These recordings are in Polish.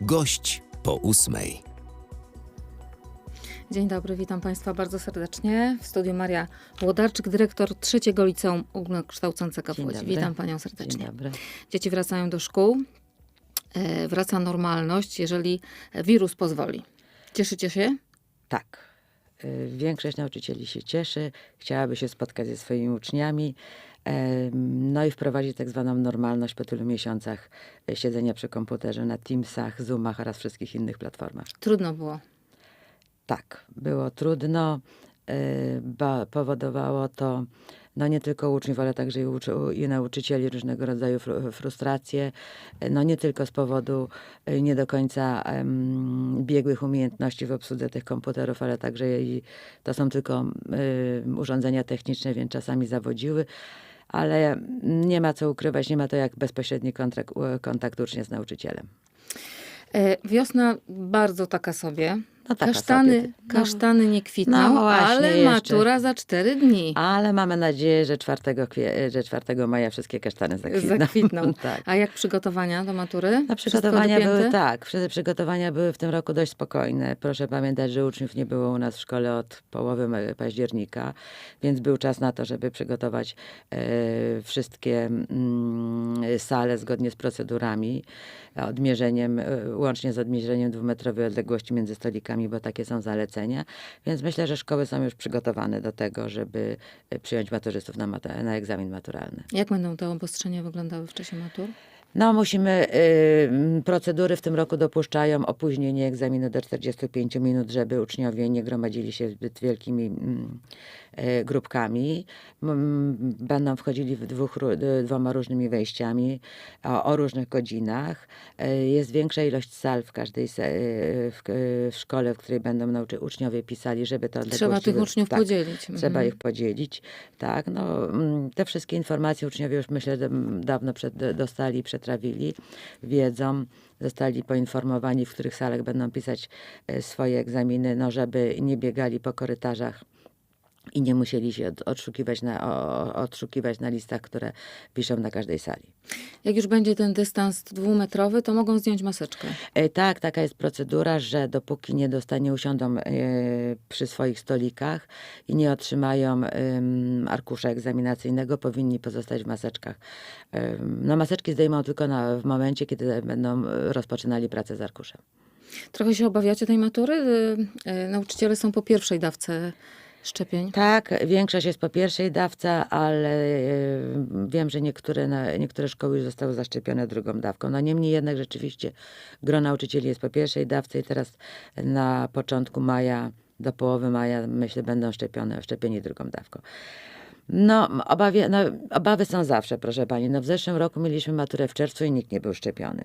Gość po ósmej. Dzień dobry, witam Państwa bardzo serdecznie. W studiu Maria Łodarczyk, dyrektor trzeciego liceum ogólnokształcącego w Dzień Łodzi. Witam Panią Dzień serdecznie. dobry. Dzieci wracają do szkół. E, Wraca normalność, jeżeli wirus pozwoli. Cieszycie się? Tak. Y, Większość nauczycieli się cieszy, chciałaby się spotkać ze swoimi uczniami, no i wprowadzić tak zwaną normalność po tylu miesiącach y, siedzenia przy komputerze na Teamsach, Zoomach oraz wszystkich innych platformach. Trudno było. Tak, było trudno, y, ba, powodowało to no nie tylko uczniów, ale także i, uczy- i nauczycieli różnego rodzaju fru- frustracje, y, no nie tylko z powodu nie do końca em, biegłych umiejętności w obsłudze tych komputerów, ale także i to są tylko y, urządzenia techniczne, więc czasami zawodziły. Ale nie ma co ukrywać, nie ma to jak bezpośredni kontrakt, kontakt ucznia z nauczycielem. E, Wiosna bardzo taka sobie. No taka kasztany, sobie. No. kasztany nie kwitną, No ale jeszcze. matura za cztery dni. Ale mamy nadzieję, że 4, kwie, że 4 maja wszystkie kasztany zakwitną. Zakwitną. tak. A jak przygotowania do matury? No, przygotowania były tak, przy- przygotowania były w tym roku dość spokojne. Proszę pamiętać, że uczniów nie było u nas w szkole od połowy października, więc był czas na to, żeby przygotować e, wszystkie mm, sale zgodnie z procedurami, odmierzeniem, e, łącznie z odmierzeniem dwumetrowej odległości między stolikami, bo takie są zalecenia. Więc myślę, że szkoły są już przygotowane do tego, żeby e, przyjąć maturzystów na, mata- na egzamin maturalny. Jak będą te obostrzenia wyglądały w czasie matur? No, musimy, y, procedury w tym roku dopuszczają opóźnienie egzaminu do 45 minut, żeby uczniowie nie gromadzili się zbyt wielkimi mm, grupkami. Mm, Będą wchodzili w dwóch, dwoma różnymi wejściami o, o różnych godzinach. Y, Jest większa ilość sal w każdej y, w, w szkole, w której będą nauczy, uczniowie pisali, żeby to Trzeba tych uczniów tak, podzielić. Trzeba Mhm. ich podzielić. Tak, no, te wszystkie informacje uczniowie już myślę, dawno przed, dostali, przetrawili, wiedzą, zostali poinformowani, w których salach będą pisać e, swoje egzaminy, no, żeby nie biegali po korytarzach i nie musieli się od- odszukiwać na, odszukiwać na listach, które piszą na każdej sali. Jak już będzie ten dystans dwumetrowy, to mogą zdjąć maseczkę. E, Tak, taka jest procedura, że dopóki nie dostanie, usiądą e, przy swoich stolikach i nie otrzymają arkusza egzaminacyjnego, powinni pozostać w maseczkach. No maseczki zdejmą tylko na, w momencie, kiedy będą rozpoczynali pracę z arkuszem. Trochę się obawiacie tej matury? Y, y, Nauczyciele są po pierwszej dawce szczepień. Tak, większość jest po pierwszej dawce, ale e, wiem, że niektóre, niektóre szkoły już zostały zaszczepione drugą dawką. No niemniej jednak rzeczywiście gro nauczycieli jest po pierwszej dawce i teraz na początku maja, do połowy maja myślę będą szczepione, szczepieni drugą dawką. No, obawie, no, obawy są zawsze, proszę pani. No, w zeszłym roku mieliśmy maturę w czerwcu i nikt nie był szczepiony.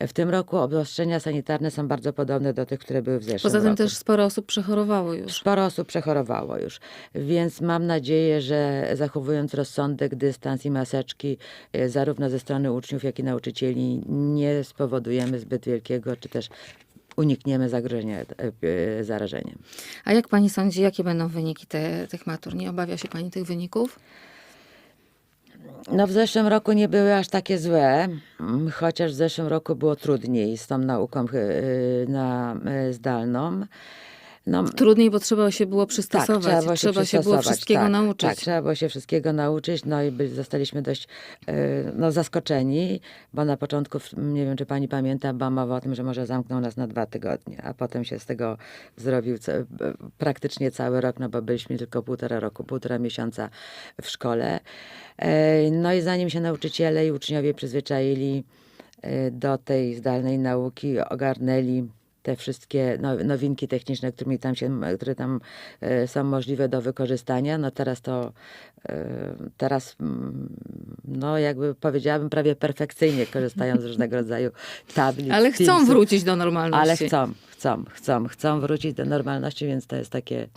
W tym roku obostrzenia sanitarne są bardzo podobne do tych, które były w zeszłym Poza tym roku. też sporo osób przechorowało już. Sporo osób przechorowało już, więc mam nadzieję, że zachowując rozsądek, dystans i maseczki, e, zarówno ze strony uczniów, jak i nauczycieli, nie spowodujemy zbyt wielkiego, czy też unikniemy zagrożenia e, e, zarażeniem. A jak pani sądzi, jakie będą wyniki te, tych matur? Nie obawia się pani tych wyników? No w zeszłym roku nie były aż takie złe, mm, chociaż w zeszłym roku było trudniej z tą nauką e, na zdalną. No, Trudniej, bo trzeba się było przystosować. Tak, trzeba się, trzeba się było wszystkiego tak, nauczyć. Tak, trzeba było się wszystkiego nauczyć, no i by, zostaliśmy dość e, no, zaskoczeni, bo na początku, nie wiem czy pani pamięta, była mowa o tym, że może zamknął nas na dwa tygodnie, a potem się z tego zrobił praktycznie cały rok, no bo byliśmy tylko półtora roku, półtora miesiąca w szkole. E, no i zanim się nauczyciele i uczniowie przyzwyczaili e, do tej zdalnej nauki, ogarnęli te wszystkie now- nowinki techniczne, którymi tam się, które tam e, są możliwe do wykorzystania, no teraz to e, teraz mm, no jakby powiedziałabym prawie perfekcyjnie korzystają z różnego rodzaju tablic. Ale chcą Teamsów. wrócić do normalności. Ale chcą, chcą, chcą, chcą wrócić do normalności, więc to jest takie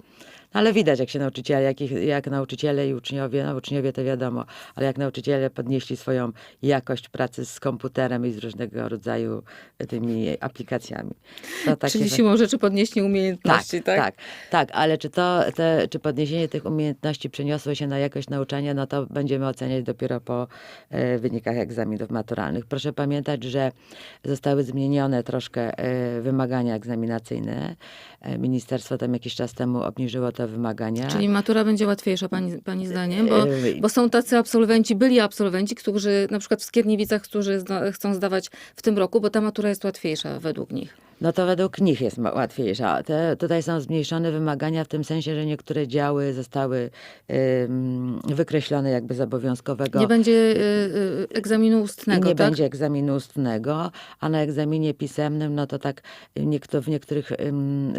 Ale widać, jak się nauczyciele, jak, ich, jak nauczyciele i uczniowie, no uczniowie to wiadomo, ale jak nauczyciele podnieśli swoją jakość pracy z komputerem i z różnego rodzaju tymi aplikacjami. Takie Czyli siłą rzeczy podnieśli tak, umiejętności, tak? tak, tak, ale czy to, te, czy podniesienie tych umiejętności przeniosło się na jakość nauczania, no to będziemy oceniać dopiero po e, wynikach egzaminów maturalnych. Proszę pamiętać, że zostały zmienione troszkę e, wymagania egzaminacyjne. E, ministerstwo tam jakiś czas temu obniżyło te wymagania. Czyli matura będzie łatwiejsza, pani, pani zdaniem? Bo, Yy, bo są tacy absolwenci, byli absolwenci, którzy na przykład w Skierniewicach, którzy zda, chcą zdawać w tym roku, bo ta matura jest łatwiejsza według nich. No to według nich jest łatwiejsza. Te, tutaj są zmniejszone wymagania w tym sensie, że niektóre działy zostały wykreślone jakby z obowiązkowego. Nie będzie y, y, egzaminu ustnego, nie tak? będzie egzaminu ustnego, a na egzaminie pisemnym, no to tak niekto, w niektórych,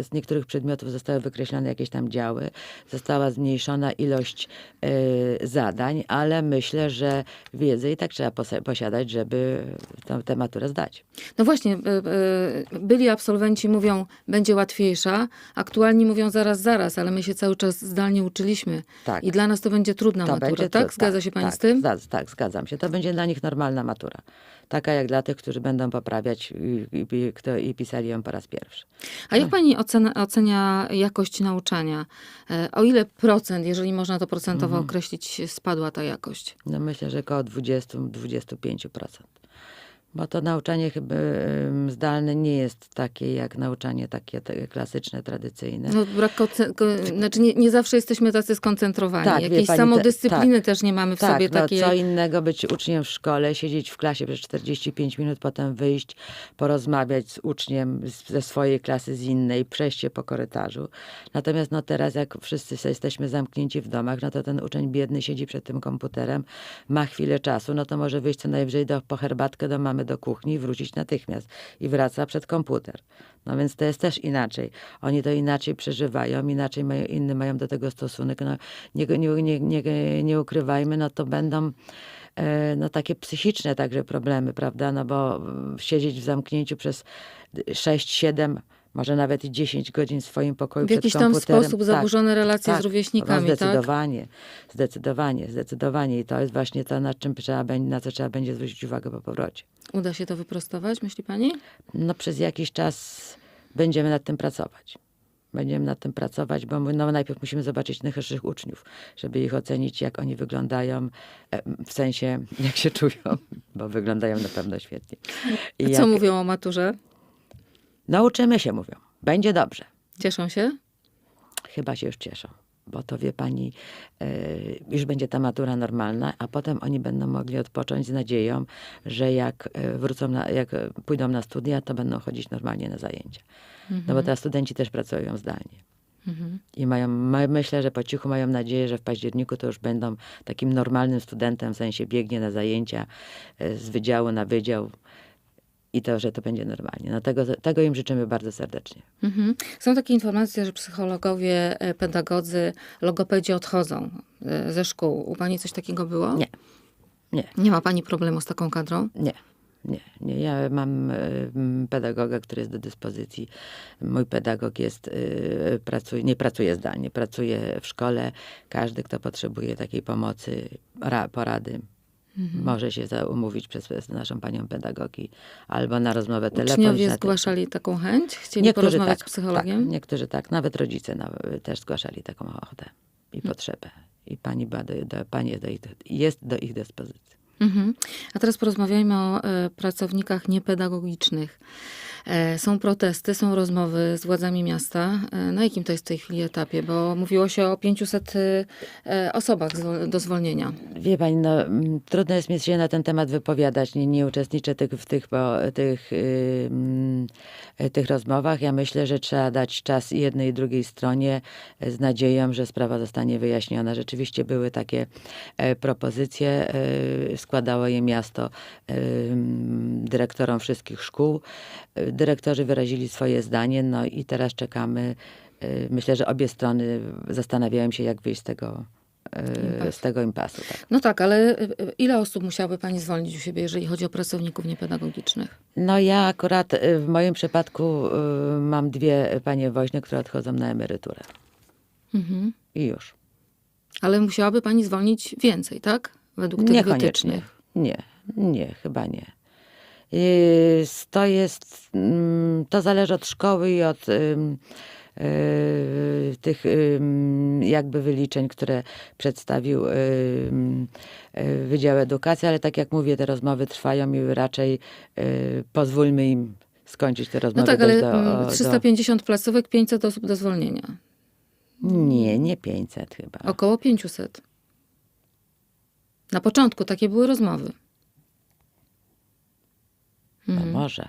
z niektórych przedmiotów zostały wykreślone jakieś tam działy, została zmniejszona ilość y, zadań, ale myślę, że wiedzę i tak trzeba posiadać, żeby tę tę maturę zdać. No właśnie, y, absolwenci mówią, będzie łatwiejsza, aktualni mówią zaraz, zaraz, ale my się cały czas zdalnie uczyliśmy. Tak. I dla nas to będzie trudna To matura, będzie tak? Zgadza się pani tak, z tym? tak, zgadzam się. To będzie dla nich normalna matura. Taka jak dla tych, którzy będą poprawiać i, i, i, kto, i pisali ją po raz pierwszy. A jak pani ocena, ocenia jakość nauczania? E, O ile procent, jeżeli można to procentowo Mhm. określić, spadła ta jakość? No myślę, że około 20-25%. Bo to nauczanie zdalne nie jest takie jak nauczanie takie klasyczne, tradycyjne. No, brak znaczy nie, nie zawsze jesteśmy tacy skoncentrowani. Tak, Jakiejś pani, samodyscypliny też nie mamy w tak, sobie no, takiej. co innego być uczniem w szkole, siedzieć w klasie przez 45 minut, potem wyjść, porozmawiać z uczniem ze swojej klasy, z innej, przejść się po korytarzu. Natomiast no teraz, jak wszyscy jesteśmy zamknięci w domach, no to ten uczeń biedny siedzi przed tym komputerem, ma chwilę czasu, no to może wyjść co najwyżej do, po herbatkę do mamy do kuchni i wrócić natychmiast. I wraca przed komputer. No więc to jest też inaczej. Oni to inaczej przeżywają, inaczej mają, inny mają do tego stosunek. No, nie, nie, nie, nie, ukrywajmy, no to będą e, no, takie psychiczne także problemy, prawda? No bo siedzieć w zamknięciu przez 6, 7, może nawet i 10 godzin w swoim pokoju W przed jakiś tam komputerem. sposób zaburzone relacje z rówieśnikami, no, tak? zdecydowanie, zdecydowanie, zdecydowanie. I to jest właśnie to, na, czym trzeba, na co trzeba będzie zwrócić uwagę po powrocie. Uda się to wyprostować, myśli pani? No przez jakiś czas będziemy nad tym pracować. Będziemy nad tym pracować, bo my, no, najpierw musimy zobaczyć naszych uczniów, żeby ich ocenić, jak oni wyglądają, e, w sensie, jak się czują, bo wyglądają na pewno świetnie. I A jak... co mówią o maturze? Nauczymy się, mówią. Będzie dobrze. Cieszą się? Chyba się już cieszą, bo to wie pani, e, już będzie ta matura normalna, a potem oni będą mogli odpocząć z nadzieją, że jak e, wrócą, na, jak e, pójdą na studia, to będą chodzić normalnie na zajęcia. No bo teraz studenci też pracują zdalnie. I mają, ma, myślę, że po cichu mają nadzieję, że w październiku to już będą takim normalnym studentem, w sensie biegnie na zajęcia z wydziału na wydział i to, że to będzie normalnie. No tego, tego im życzymy bardzo serdecznie. Mhm. Są takie informacje, że psychologowie, e, pedagodzy, logopedzi odchodzą e, ze szkół. U pani coś takiego było? Nie. Nie. Nie ma pani problemu z taką kadrą? Nie, nie, nie. Ja mam m, pedagoga, który jest do dyspozycji. Mój pedagog jest, pracuje, nie pracuje zdalnie, pracuje w szkole. Każdy, kto potrzebuje takiej pomocy, ra, porady, może się umówić przez, przez naszą panią pedagogi albo na rozmowę telefoniczną. Uczniowie zgłaszali taką chęć? Chcieli Niektórzy porozmawiać tak, z psychologiem? Tak, niektórzy tak. Nawet rodzice też zgłaszali taką ochotę i potrzebę. I pani, była do, do, pani jest, do ich, jest do ich dyspozycji. Mhm. A teraz porozmawiajmy o e, pracownikach niepedagogicznych. E, są protesty, są rozmowy z władzami miasta. E, na jakim to jest w tej chwili etapie? Bo mówiło się o 500 e, osobach do zwolnienia. Wie pani, no, trudno jest mi się na ten temat wypowiadać. Nie, nie uczestniczę tych, w tych, bo, tych, yy, tych rozmowach. Ja myślę, że trzeba dać czas jednej i drugiej stronie z nadzieją, że sprawa zostanie wyjaśniona. Rzeczywiście były takie propozycje, składało je miasto dyrektorom wszystkich szkół. Dyrektorzy wyrazili swoje zdanie, no i teraz czekamy. E, Myślę, że obie strony zastanawiają się, jak wyjść z tego, e, z tego impasu. Tak. No tak, ale e, ile osób musiałaby pani zwolnić u siebie, jeżeli chodzi o pracowników niepedagogicznych? No ja akurat y, w moim przypadku y, mam dwie panie woźne, które odchodzą na emeryturę. Mhm. i już. Ale musiałaby pani zwolnić więcej, tak? Według tych Niekoniecznie. wytycznych. Nie, nie, chyba nie. Yy, To jest, mm, to zależy od szkoły i od yy, tych jakby wyliczeń, które przedstawił yy, Wydział Edukacji, ale tak jak mówię, te rozmowy trwają i raczej pozwólmy im skończyć te No rozmowy. tak, ale do, mm, do... 350 placówek, 500 osób do zwolnienia. Nie, nie 500 chyba. Około 500. Na początku takie były rozmowy. No może.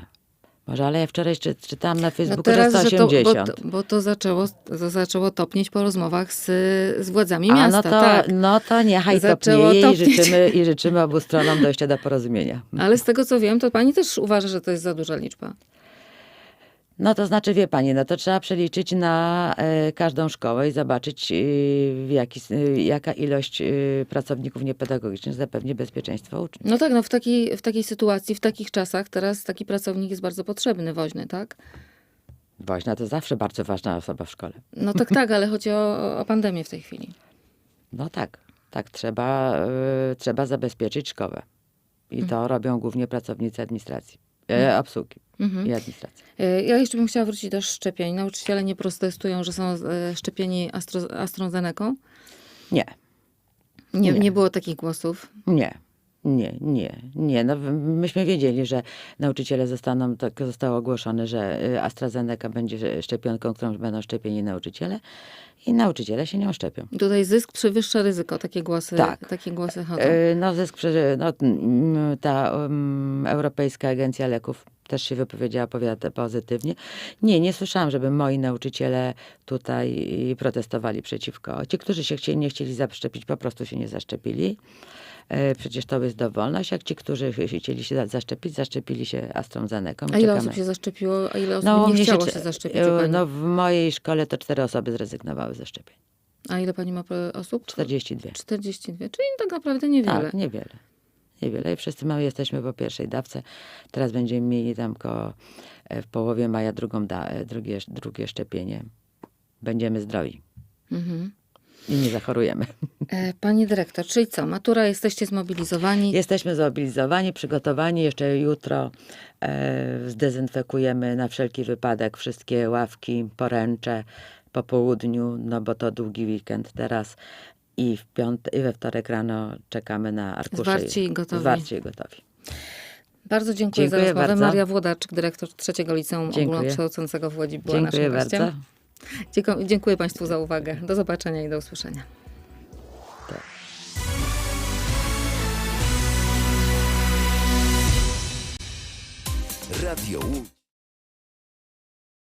Może, ale ja wczoraj czy, czytałam na No Facebooku, teraz, że że to, 180. bo, to, bo to zaczęło, to zaczęło topnieć po rozmowach z, z władzami A miasta, no to, tak. no to niechaj Zaczęło topnieje i topnieć. życzymy, i życzymy obu stronom dojścia do porozumienia. Ale z tego co wiem, to pani też uważa, że to jest za duża liczba. No to znaczy, wie pani, no to trzeba przeliczyć na e, każdą szkołę i zobaczyć, e, jaki, e, jaka ilość pracowników niepedagogicznych zapewni bezpieczeństwo uczniów. No tak, no w takiej, w takiej sytuacji, w takich czasach teraz taki pracownik jest bardzo potrzebny, woźny, tak? Woźna to zawsze bardzo ważna osoba w szkole. No tak, tak, ale chodzi o, o pandemię w tej chwili. No tak, tak, trzeba, trzeba zabezpieczyć szkołę. I to robią głównie pracownicy administracji, e, obsługi i administracji. E, Ja jeszcze bym chciała wrócić do szczepień. Nauczyciele nie protestują, że są e, szczepieni Astro, AstraZeneką? Nie, Nie, Nie. nie było takich głosów. Nie, nie, nie, nie. No, myśmy wiedzieli, że nauczyciele zostaną, tak zostało ogłoszone, że AstraZeneca będzie szczepionką, którą będą szczepieni nauczyciele i nauczyciele się nią szczepią. I Tutaj zysk przewyższa ryzyko. Takie głosy, Tak. takie głosy chodzą. Y, No, zysk, no, ta um, Europejska Agencja Leków też się wypowiedziała pozytywnie. Nie, nie słyszałam, żeby moi nauczyciele tutaj protestowali przeciwko. Ci, którzy się chcieli, nie chcieli zaszczepić, po prostu się nie zaszczepili. E, Przecież to jest dowolność. Jak ci, którzy ch- chcieli się za- zaszczepić, zaszczepili się AstraZeneką. A ile Czekamy. osób się zaszczepiło, a ile osób No, nie się chciało cze- się zaszczepić? e? No, w mojej szkole to cztery osoby zrezygnowały ze szczepień. A ile pani ma osób? 42. 42, czyli tak naprawdę niewiele. Tak, niewiele. Niewiele. I wszyscy mamy, jesteśmy po pierwszej dawce. Teraz będziemy mieli tam ko, e, w połowie maja drugą da, e, drugie, drugie szczepienie. Będziemy zdrowi Mhm. i nie zachorujemy. E, Pani dyrektor, czyli co? Matura, jesteście zmobilizowani. Jesteśmy zmobilizowani, przygotowani. Jeszcze jutro e, zdezynfekujemy na wszelki wypadek wszystkie ławki, poręcze po południu, no bo to długi weekend teraz. I w piąt i we wtorek rano czekamy na arkusze. Zwarci i gotowi. Zwarci i gotowi. Bardzo dziękuję, za Dziękuję rozmowę. bardzo. Maria Włodarczyk, dyrektor trzeciego liceum Dziękuję. ogólnokształcącego w Łodzi była Dziękuję naszym gościem. bardzo. Dziękuję, dziękuję Państwu za uwagę. Do zobaczenia i do usłyszenia. Radio Łódź.